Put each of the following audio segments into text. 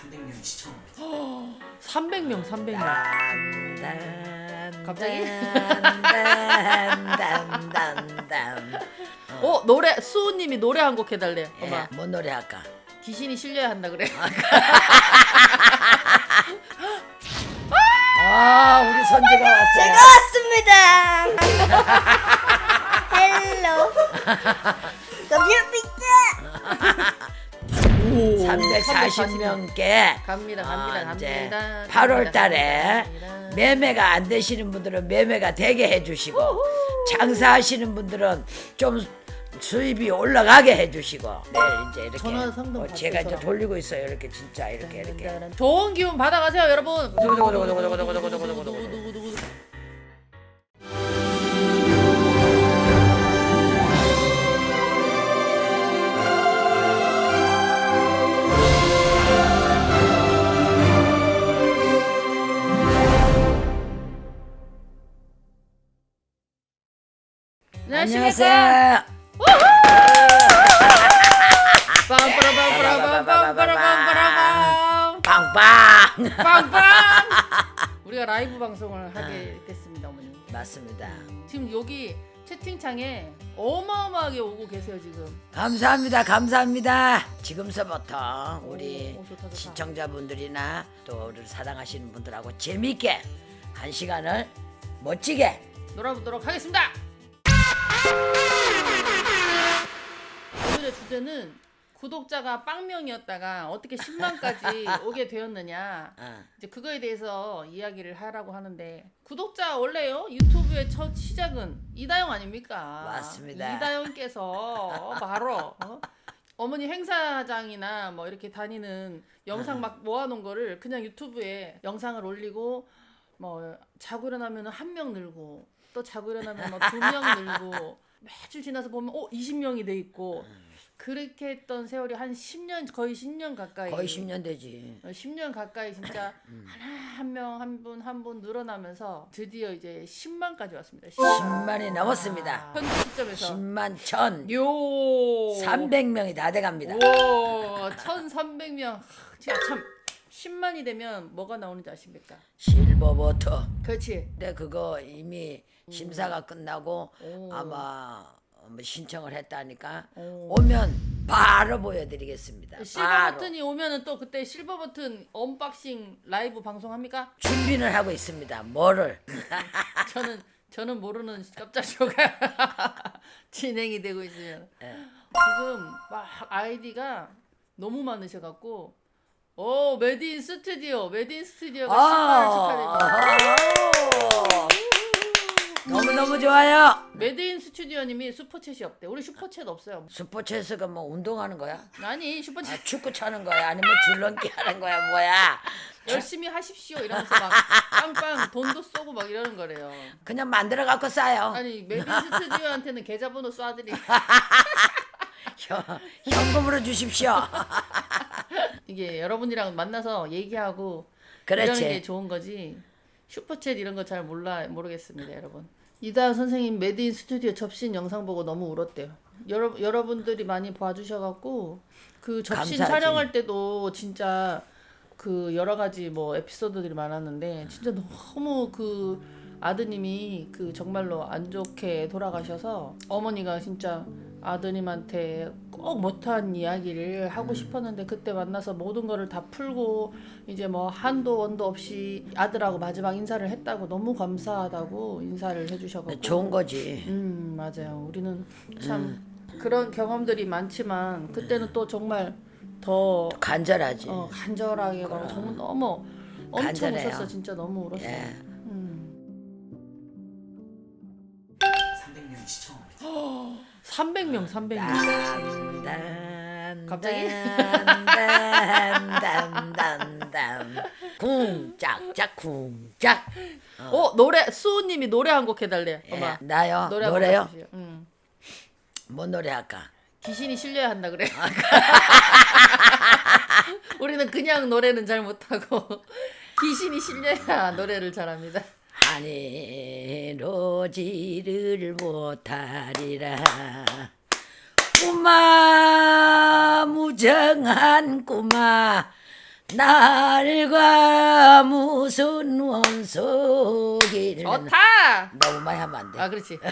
300명이 시청합니다. 300명, 300명. 딴, 갑자기? 어, 노래 수호님이 노래 한 곡 해달래. 예, 엄마. 뭔 노래 할까? 귀신이 실려야 한다 그래. 아, 우리 선지가 왔어요. 왔습니다. 헬로. 340명께 갑니다, 아, 갑니다, 이제 갑니다. 8월 달에 갑니다, 갑니다. 매매가 안 되시는 분들은 매매가 되게 해주시고 장사하시는 분들은 좀 수입이 올라가게 해주시고 네 이제 이렇게 전화 상담 어, 제가 이제. 돌리고 있어요 이렇게 진짜 이렇게 이렇게 좋은 기운 받아가세요, 여러분. 안녕하십니까? 안녕하세요. 빵빠라빵빠라빵빠라빵빠라빵 빵빵 빵빵! 우리가 라이브 방송을 하게 됐습니다 어머니. 맞습니다. 지금 여기 채팅창에 어마어마하게 오고 계세요 지금. 감사합니다 감사합니다. 지금서부터 우리 오, 좋다, 좋다. 시청자분들이나 또 우리를 사랑하시는 분들하고 재미있게 한 시간을 멋지게 놀아보도록 하겠습니다 오늘의 주제는 구독자가 빵명이었다가 어떻게 10만까지 오게 되었느냐 어. 이제 그거에 대해서 이야기를 하라고 하는데 구독자 원래요 유튜브의 첫 시작은 이다영 아닙니까? 맞습니다. 이다영께서 바로 어? 어머니 행사장이나 뭐 이렇게 다니는 영상 네. 막 모아놓은 거를 그냥 유튜브에 영상을 올리고 뭐 자고 일어나면 한 명 늘고 또 자고 일어나면 뭐두명 늘고 매주 지나서 보면 어 20명이 돼 있고. 그렇게 했던 세월이 한 10년 거의 10년 가까이. 거의 10년 되지. 10년 가까이 진짜 음. 하나 한 명 한 분 한 분 늘어나면서 드디어 이제 10만까지 왔습니다. 10만이 넘었습니다. 현재 시점에서. 10만 천. 요. 300명이 다 돼갑니다. 오 1,300명. 진짜 참 10만이 되면 뭐가 나오는지 아십니까? 실버버터 그렇지. 근데 그거 이미 심사가 끝나고 오. 아마 뭐 신청을 했다니까 오. 오면 바로 보여드리겠습니다 실버 바로 버튼이 오면은 또 그때 실버 버튼 언박싱 라이브 방송합니까? 준비를 하고 있습니다 뭐를 저는 저는 모르는 깜짝 쇼가 진행이 되고 있으면 예. 지금 막 아이디가 너무 많으셔갖고 오 메디인 스튜디오 메디인 스튜디오가 아, 10만을 축하드립니다. 너무너무 좋아요 메디인 스튜디오님이 슈퍼챗이 없대. 우리 슈퍼챗 없어요. 스포츠에서가 뭐 운동하는 거야? 아니 슈퍼챗 아, 축구 차는 거야? 아니면 줄넘기 하는 거야? 뭐야? 열심히 하십시오 이러면서 막 빵빵 돈도 쏘고 막 이러는 거래요. 그냥 만들어 갖고 싸요. 아니 메디인 스튜디오한테는 계좌번호 쏴드리. 현, 현금으로 주십시오. 이게 여러분이랑 만나서 얘기하고 이런 게 그렇지. 좋은 거지. 슈퍼챗 이런 거 잘 몰라 모르겠습니다, 여러분. 이다은 선생님 메디인 스튜디오 접신 영상 보고 너무 울었대요. 여러 여러분들이 많이 봐주셔갖고 그 접신 감사하지. 촬영할 때도 진짜 그 여러 가지 뭐 에피소드들이 많았는데 진짜 너무 그 아드님이 그 정말로 안 좋게 돌아가셔서 어머니가 진짜 아드님한테 꼭 못한 이야기를 하고 싶었는데 그때 만나서 모든 거를 다 풀고 이제 뭐 한도 원도 없이 아들하고 마지막 인사를 했다고 너무 감사하다고 인사를 해주셔가지고 좋은 거지. 음 맞아요 우리는 참 그런 경험들이 많지만 그때는 또 정말 더 간절하지. 어, 간절하게 막 정말 너무 엄청 간절해요. 웃었어 진짜 너무 울었어. 예. 음. 300명이 시청합니다. 300명 300명. 딴, 딴, 갑자기? 쿵짝짝 쿵짝. 어 노래 수호님이 노래 한 곡 해달래. 예, 엄마 나요? 노래 한곡 노래요? 해주세요. 음. 뭔 노래 할까? 귀신이 실려야 한다 그래. 우리는 그냥 노래는 잘 못하고 귀신이 실려야 노래를 잘합니다. 하늘로지를 못하리라 꼬마 무정한 꼬마 날과 무슨 원소기를 좋다. 너무 많이 하면 안 돼. 아 그렇지.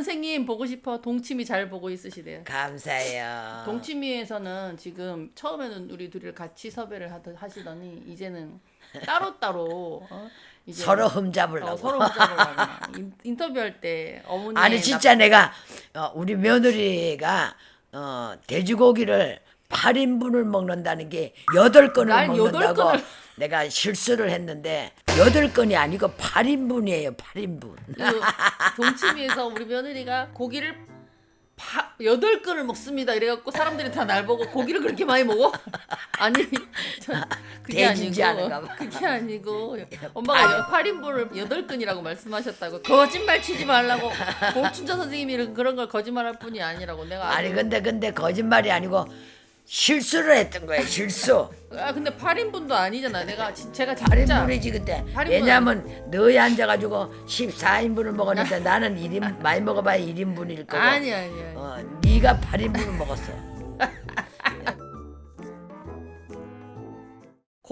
선생님 보고 싶어 동치미 잘 보고 있으시대요. 감사해요. 동치미에서는 지금 처음에는 우리 둘이를 같이 섭외를 하더, 하시더니 이제는 따로 따로 어? 이제 서로 흠잡으려고. 어, 서로 인, 인터뷰할 때 어머니 아니 진짜 내가 어, 우리 며느리가 어, 돼지고기를 8인분을 먹는다는 게 8건을 난 먹는다고 여덟 건을- 내가 실수를 했는데 8건이 아니고 8인분이에요 8인분 그 동치미에서 우리 며느리가 고기를 파, 여덟 건을 먹습니다. 이래갖고 사람들이 다 날 보고 고기를 그렇게 많이 먹어? 아니, 저, 그게 돼지인지 아니고 봐. 그게 아니고 엄마가 8인분을 여덟 건이라고 말씀하셨다고 거짓말 치지 말라고 고춘자 선생님이 그런 걸 거짓말할 뿐이 아니라고 내가 아니 근데 근데 거짓말이 아니고 실수를 했던 거예요 실수. 아 근데 8인분도 아니잖아. 내가 진- 제가 진짜 8인분이지 그때. 8인분 왜냐면 너희 앉아가지고 14인분을 먹었는데 나는 1인 많이 먹어봐야 1인분일 거고. 아니 아니 아니. 어, 네가 8인분을 먹었어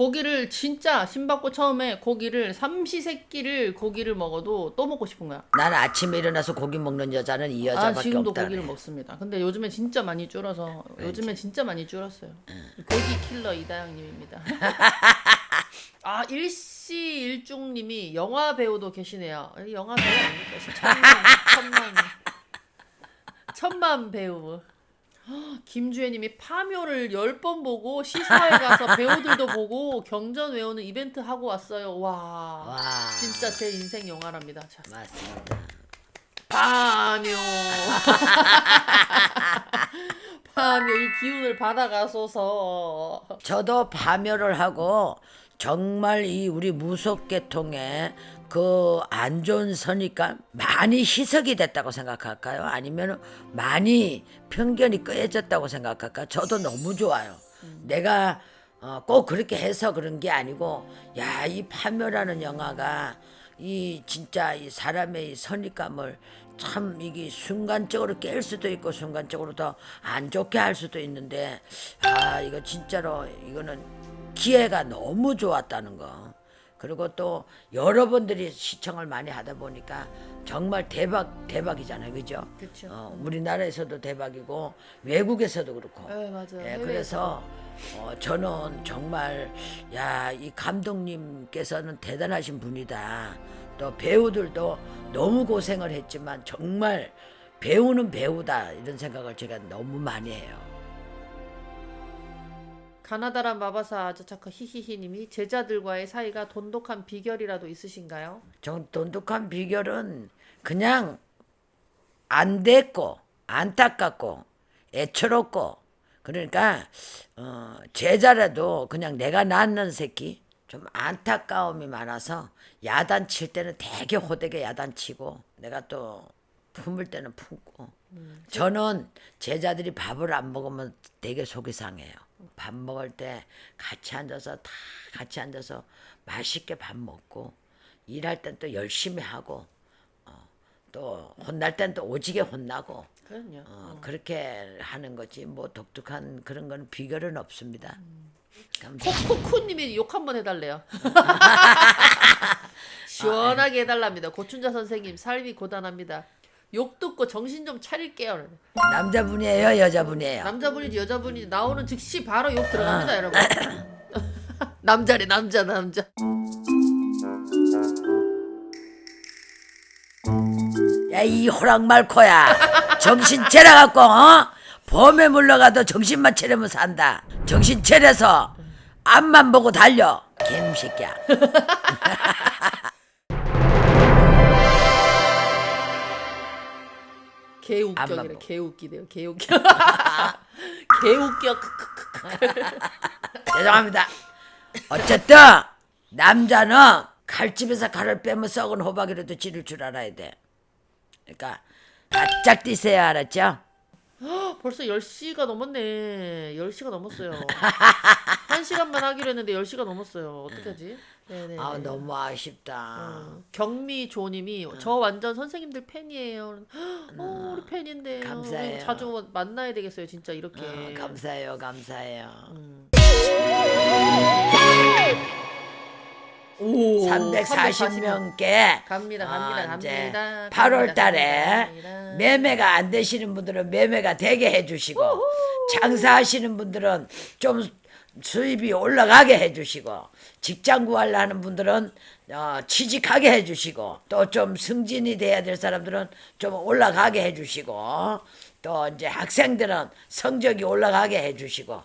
고기를 진짜 신받고 처음에 고기를 삼시세끼를 고기를 먹어도 또 먹고 싶은 거야. 난 아침에 일어나서 고기 먹는 여자는 이 아 여자밖에 지금도 없다 고기를. 먹습니다. 근데 요즘에 진짜 많이 줄어서 요즘에 진짜 많이 줄었어요. 고기 킬러 이다영님입니다. 아 일시일중님이 영화 배우도 계시네요. 이 영화 배우 아닙니까? 천만 천만 천만 배우. 헉, 김주혜님이 파묘를 열번 보고 시사회 가서 배우들도 보고 경전 외우는 이벤트 하고 왔어요. 와, 와 진짜 제 인생 영화랍니다. 자, 맞습니다 파묘. 파묘 이 기운을 받아가소서. 저도 파멸을 하고 정말 이 우리 무속계통에 그 안 좋은 선입관 많이 희석이 됐다고 생각할까요? 아니면 많이 편견이 끄해졌다고 생각할까? 저도 너무 좋아요. 내가 어, 꼭 그렇게 해서 그런 게 아니고 야 이 파멸하는 영화가 이 진짜 이 사람의 이 선입감을 참 이게 순간적으로 깰 수도 있고 순간적으로 더 안 좋게 할 수도 있는데 아 이거 진짜로 이거는 기회가 너무 좋았다는 거 그리고 또 여러분들이 시청을 많이 하다 보니까 정말 대박 대박이잖아요 그죠? 그쵸. 어, 우리나라에서도 대박이고 외국에서도 그렇고 네 맞아요. 예, 해외에서. 그래서 어, 저는 정말 야 이 감독님께서는 대단하신 분이다. 또 배우들도 너무 고생을 했지만 정말 배우는 배우다 이런 생각을 제가 너무 많이 해요. 가나다란 마바사 아자차카 히히히님이 제자들과의 사이가 돈독한 비결이라도 있으신가요? 정 돈독한 비결은 그냥 안 됐고 안타깝고 애처롭고 그러니까 어, 제자라도 그냥 내가 낳는 새끼 좀 안타까움이 많아서 야단 칠 때는 되게 호되게 야단 치고 내가 또 품을 때는 품고 저는 제자들이 밥을 안 먹으면 되게 속이 상해요. 밥 먹을 때 같이 앉아서 다 같이 앉아서 맛있게 밥 먹고 일할 땐 또 열심히 하고 어, 또 혼날 땐 또 오지게 혼나고 그럼요. 어, 그렇게 하는 거지 뭐 독특한 그런 건 비결은 없습니다. 감사합니다. 코코쿠님이 욕 한번 해달래요. 시원하게 해달랍니다. 고춘자 선생님 삶이 고단합니다. 욕 듣고 정신 좀 차릴게요. 남자분이에요, 여자분이에요. 남자분이지 여자분이지 나오는 즉시 바로 욕 들어갑니다, 여러분. 남자래 남자 남자. 야 이 호랑 말코야 정신 차려갖고 어? 범에 물러가도 정신만 차리면 산다 정신 차려서 앞만 보고 달려 개새끼야 개 웃겨 안만 그래. 보고. 개 웃기대요. 개 웃겨. 개 웃겨. 크크크크. 죄송합니다 어쨌든 남자는 칼집에서 칼을 빼면 썩은 호박이라도 찌를 줄 알아야 돼 그러니까 바짝 뛰세요 알았죠? 벌써 10시가 넘었네. 10시가 넘었어요. 1시간만 하기로 했는데 10시가 넘었어요. 어떡하지? 네네. 아 너무 아쉽다. 어, 경미 조님이 저 완전 선생님들 팬이에요. 어, 우리 팬인데 감사해요. 우리 자주 만나야 되겠어요, 진짜 이렇게. 어, 감사해요, 감사해요. 음. 오, 340명께 갑니다, 아, 갑니다, 이제 갑니다. 8월 갑니다, 달에 갑니다. 매매가 안 되시는 분들은 매매가 되게 해주시고 장사하시는 분들은 좀 수입이 올라가게 해주시고 직장 구하려 하는 분들은 어, 취직하게 해주시고 또 좀 승진이 돼야 될 사람들은 좀 올라가게 해주시고 또 이제 학생들은 성적이 올라가게 해주시고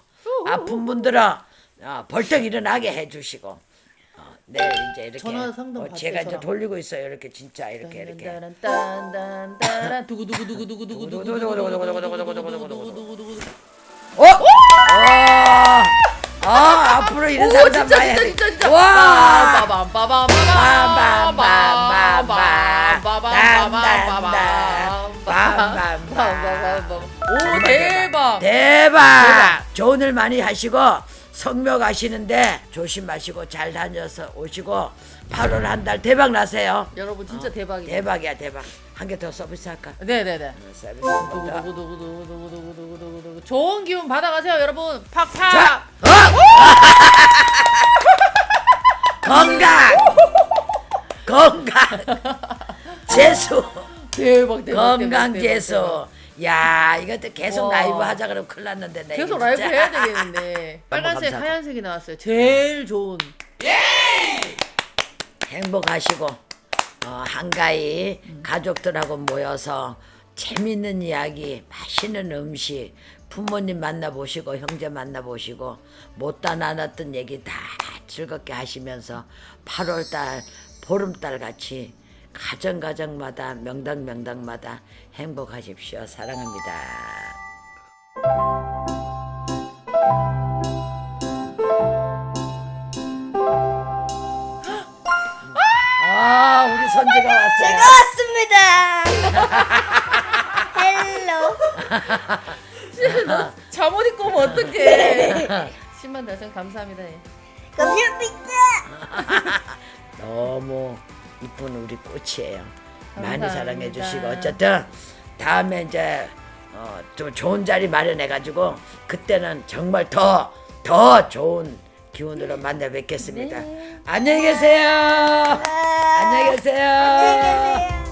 아픈 분들은 어, 벌떡 일어나게 해주시고 어, 네 이제 이렇게 전화 상담 어, 받죠, 제가 이제 전화. 돌리고 있어요 이렇게 진짜 이렇게 이렇게 딴, 딴, 딴, 딴, 두구 두구 두구 두구 두구 두구 두구 두구 두구 두구 두구 두구 두구 두구 어? 어? 아 앞으로 이런 오 상담 진짜 많이 진짜 해야 진짜 돼. 진짜 와오 대박 대박 좋은 일 많이 하시고 성묘 가시는데 조심하시고 잘 다녀서 오시고 8월 한 달 대박 나세요. 여러분 진짜 대박이다 대박이야 대박. 한 개 더 서비스 할까? 네네네. 서비스 한번 더. 두구두구두구두구두구두구두구 좋은 기운 받아가세요 여러분. 자, 팍팍 어? 건강! 건강! 재수! 대박 대박 건강 대박, 재수! 대박. 야 이것도 계속 와. 라이브 하자 그러면 큰일 났는데 내 계속 라이브. 해야 되겠는데 빨간색 감사하다. 하얀색이 나왔어요 제일 좋은 행복하시고 어, 한가히 가족들하고 모여서 재밌는 이야기 맛있는 음식 부모님 만나보시고 형제 만나보시고 못다 나눴던 얘기 다 즐겁게 하시면서 8월달 보름달 같이 가정 가정마다 명당 명당마다 행복하십시오 사랑합니다. 아 우리 선지가 왔어요. 왔습니다. 헬로. 잠옷 입고 오면 어떡해 10만 달성 감사합니다 예. 감사합니다. 너무 이쁜 우리 꽃이에요. 많이. 사랑해 주시고 어쨌든 다음에 이제 어, 좀 좋은 자리 마련해 가지고 그때는 정말 더 더 좋은 기운으로 만나 뵙겠습니다. 안녕히 계세요. 안녕히 계세요. 안녕히 계세요.